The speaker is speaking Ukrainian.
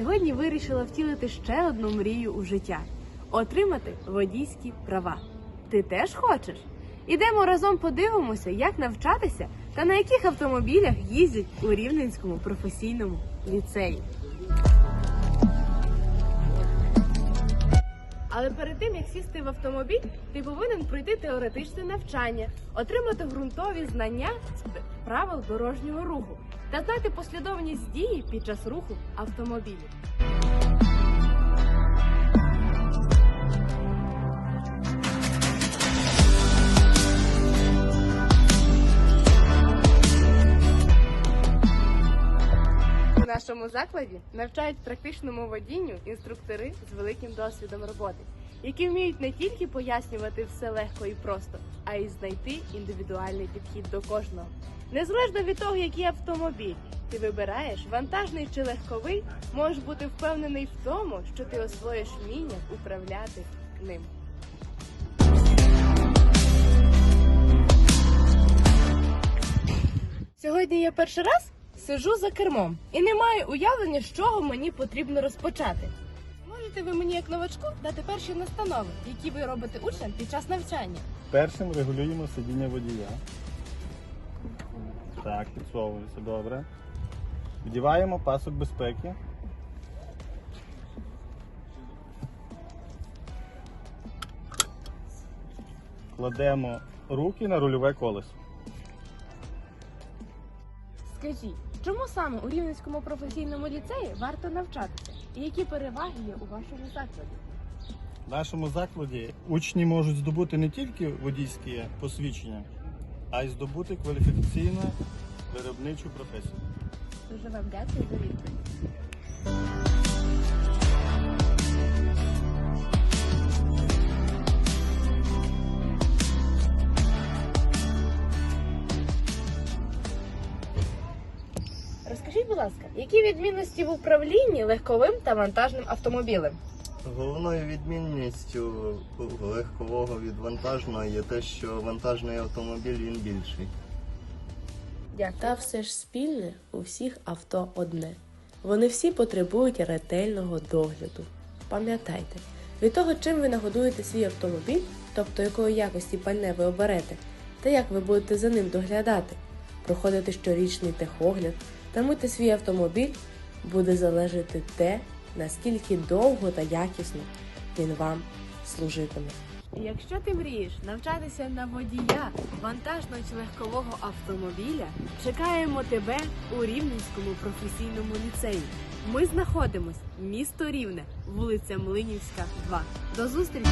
сьогодні вирішила втілити ще одну мрію у життя отримати водійські права. Ти теж хочеш? Ідемо разом подивимося, як навчатися та на яких автомобілях їздять у Рівненському професійному ліцеї. Але перед тим як сісти в автомобіль, ти повинен пройти теоретичне навчання, отримати ґрунтові знання з правил дорожнього руху та знати послідовність дії під час руху автомобілю. Нашому закладі навчають практичному водінню інструктори з великим досвідом роботи, які вміють не тільки пояснювати все легко і просто, а й знайти індивідуальний підхід до кожного. Незалежно від того, який автомобіль ти вибираєш, вантажний чи легковий, можеш бути впевнений в тому, що ти освоїш вміння управляти ним. Сьогодні я перший раз сиджу за кермом і не маю уявлення, з чого мені потрібно розпочати. Можете ви мені, як новачку, дати перші настанови, які ви робите учням під час навчання? Першим регулюємо сидіння водія. Так, підсовується, добре. Вдіваємо пасок безпеки. Кладемо руки на рульове колесо. Скажіть, чому саме у Рівненському професійному ліцеї варто навчатися? І які переваги є у вашому закладі? В нашому закладі учні можуть здобути не тільки водійське посвідчення, а й здобути кваліфікаційну виробничу професію. Дуже вам дякую за відповідь. Розкажіть, будь ласка, які відмінності в управлінні легковим та вантажним автомобілем? Головною відмінністю легкового від вантажного є те, що вантажний автомобіль він більший. Дякую. Та все ж спільне у всіх авто одне. Вони всі потребують ретельного догляду. Пам'ятайте, від того, чим ви нагодуєте свій автомобіль, тобто якої якості пальне ви оберете, та як ви будете за ним доглядати, проходити щорічний техогляд та мити свій автомобіль, буде залежати те, наскільки довго та якісно він вам служитиме. Якщо ти мрієш навчатися на водія вантажного чи легкового автомобіля, чекаємо тебе у Рівненському професійному ліцеї. Ми знаходимось місто Рівне, вулиця Млинівська, 2. До зустрічі!